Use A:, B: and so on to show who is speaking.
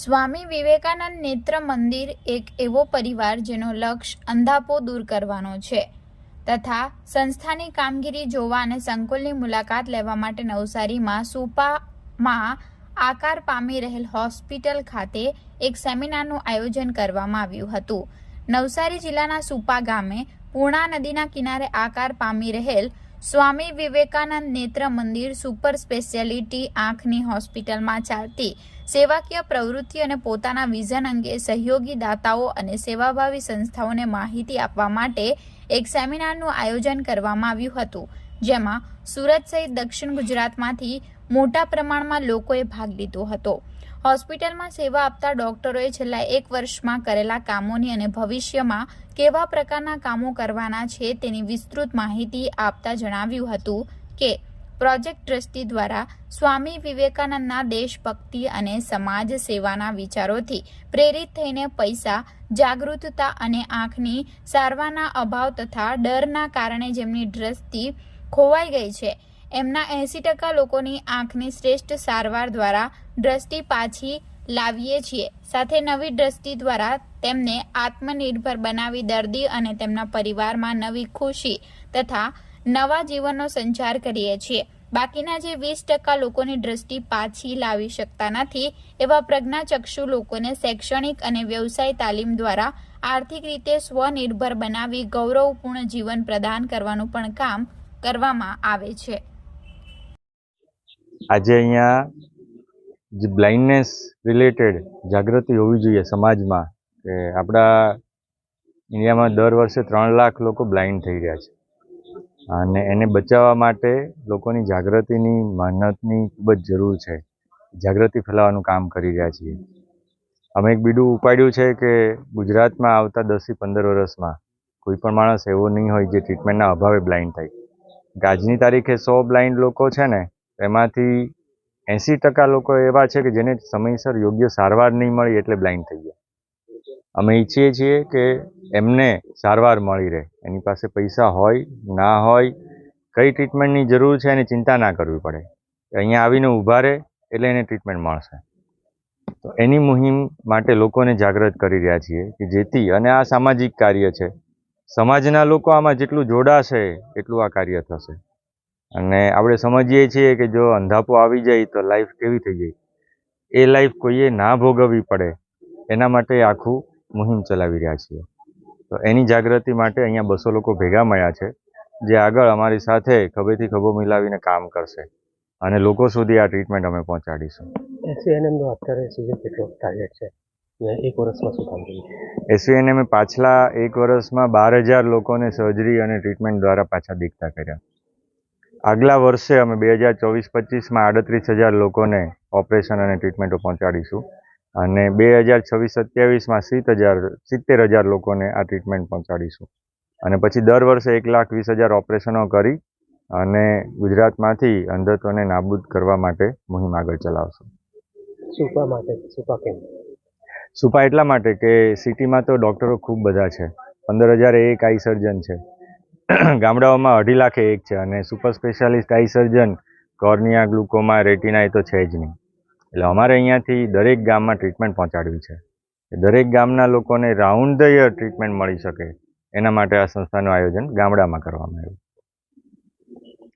A: સ્વામી વિવેકાનંદ નેત્ર મંદિર એક એવો પરિવાર જેનો લક્ષ્ય અંધાપો દૂર કરવાનો છે. તથા સંસ્થાની કામગીરી જોવા અને સંકુલની મુલાકાત લેવા માટે નવસારીમાં સુપામાં આકાર પામી રહેલ હોસ્પિટલ ખાતે એક સેમિનારનું આયોજન કરવામાં આવ્યું હતું. નવસારી જિલ્લાના સુપા ગામે પૂર્ણા નદીના કિનારે આકાર પામી રહેલ સ્વામી વિવેકાનંદ નેત્ર મંદિર સુપર સ્પેશિયાલિટી આંખની હોસ્પિટલમાં ચાલતી સેવાકીય પ્રવૃત્તિ અને પોતાના વિઝન અંગે સહયોગી દાતાઓ અને સેવાભાવી સંસ્થાઓને માહિતી આપવા માટે એક સેમિનારનું આયોજન કરવામાં આવ્યું હતું, જેમાં સુરત સહિત દક્ષિણ ગુજરાતમાંથી મોટા પ્રમાણમાં લોકોએ ભાગ લીધો હતો. હોસ્પિટલમાં સેવા આપતા ડોક્ટરોએ છેલ્લા એક વર્ષમાં કરેલા કામોની અને ભવિષ્યમાં કેવા પ્રકારના કામો કરવાના છે તેની વિસ્તૃત માહિતી આપતા જણાવ્યું હતું કે, પ્રોજેક્ટ ટ્રસ્ટી દ્વારા સ્વામી વિવેકાનંદના દેશભક્તિ અને સમાજ સેવાના વિચારોથી પ્રેરિત થઈને પૈસા, જાગૃતતા અને આંખની સારવારના અભાવ તથા ડરના કારણે જેમની દ્રષ્ટિ ખોવાઈ ગઈ છે એમના એંસી ટકા લોકોની આંખની શ્રેષ્ઠ સારવાર દ્વારા દ્રષ્ટિ પાછી લાવીએ છીએ. સાથે નવી દ્રષ્ટિ દ્વારા તેમને આત્મનિર્ભર બનાવી દર્દી અને તેમના પરિવારમાં નવી ખુશી તથા નવા જીવનનો સંચાર કરીએ છીએ. બાકીના જે વીસ ટકા લોકોની દ્રષ્ટિ પાછી લાવી શકતા નથી, એવા પ્રજ્ઞાચક્ષુ લોકોને શૈક્ષણિક અને વ્યવસાય તાલીમ દ્વારા આર્થિક રીતે સ્વનિર્ભર બનાવી ગૌરવપૂર્ણ જીવન પ્રદાન કરવાનું પણ કામ કરવામાં આવે છે.
B: આજે અહીંયા જે બ્લાઇન્ડનેસ રિલેટેડ જાગૃતિ હોવી જોઈએ સમાજમાં, કે આપણા ઇન્ડિયામાં દર વર્ષે ત્રણ લાખ લોકો બ્લાઇન્ડ થઈ રહ્યા છે. અને એને બચાવવા માટે લોકોની જાગૃતિની મહેનતની ખૂબ જ જરૂર છે. જાગૃતિ ફેલાવવાનું કામ કરી રહ્યા છીએ. અમે એક બીડું ઉપાડ્યું છે કે ગુજરાતમાં આવતા દસથી પંદર વર્ષમાં કોઈ પણ માણસ એવો નહીં હોય જે ટ્રીટમેન્ટના અભાવે બ્લાઇન્ડ થાય. આજની તારીખે સો બ્લાઇન્ડ લોકો છે ને એમાંથી એંસી ટકા લોકો એવા છે કે જેને સમયસર યોગ્ય સારવાર નહીં મળી એટલે બ્લાઇન્ડ થઈ ગયા. અમે ઈચ્છીએ છીએ કે એમને સારવાર મળી રહે. એની પાસે પૈસા હોય, ના હોય, કઈ ટ્રીટમેન્ટની જરૂર છે એની ચિંતા ના કરવી પડે. અહીંયા આવીને ઊભા રહે એટલે એને ટ્રીટમેન્ટ મળશે. તો એની મુહિમ માટે લોકોને જાગૃત કરી રહ્યા છીએ કે જેથી, અને આ સામાજિક કાર્ય છે. સમાજના લોકો આમાં જેટલું જોડાશે, એટલું આ કાર્ય થશે. અને આપણે સમજીએ છીએ કે જો અંધાપો આવી જાય તો લાઈફ કેવી થઈ જાય? એ લાઈફ કોઈએ ના ભોગવવી પડે. એના માટે આખું મુહિમ ચલાવી રહ્યા છીએ. તો એની જાગૃતિ માટે અહીંયા બસો લોકો ભેગા મળ્યા છે જે આગળ અમારી સાથે ખભેથી ખભો મિલાવીને કામ કરશે. અને લોકો સુધી આ ટ્રીટમેન્ટ અમે પહોંચાડીશું.
C: એસવીએનએમનો અત્યારે સુધી કેટલો ટાર્ગેટ છે? એક વર્ષમાં શું કામ કર્યું
B: એસવીએનએમે પાછલા એક વર્ષમાં બાર હજાર લોકોને સર્જરી અને ટ્રીટમેન્ટ દ્વારા પાછા દીખતા કર્યા. આગલા વર્ષે અમે બે હજાર ચોવીસ પચીસમાં આડત્રીસ હજાર લોકોને ઓપરેશન અને ટ્રીટમેન્ટો પહોંચાડીશું. અને બે હજાર છવ્વીસ સત્યાવીસમાં સિત્ત હજાર સિત્તેર હજાર લોકોને આ ટ્રીટમેન્ટ પહોંચાડીશું. અને પછી દર વર્ષે એક લાખ વીસ હજાર ઓપરેશનો કરી અને ગુજરાતમાંથી અંધત્વને નાબૂદ કરવા માટે મુહિમ આગળ ચલાવશું.
C: સુપા માટે સુપા કેમ?
B: સુપા એટલા માટે કે સિટીમાં તો ડૉક્ટરો ખૂબ બધા છે. પંદર હજાર એક આઈ સર્જન છે. ગામડાઓમાં અઢી લાખે એક છે અને super specialist eye surgeon, cornea, glaucoma, retina એ તો છે જ નહીં. એટલે અમારે અહીંયાથી દરેક ગામમાં ટ્રીટમેન્ટ પહોંચાડવી છે. દરેક ગામના લોકોને રાઉન્ડ ધ યર ટ્રીટમેન્ટ મળી શકે. એના માટે આ સંસ્થાનું આયોજન ગામડામાં કરવામાં આવ્યું.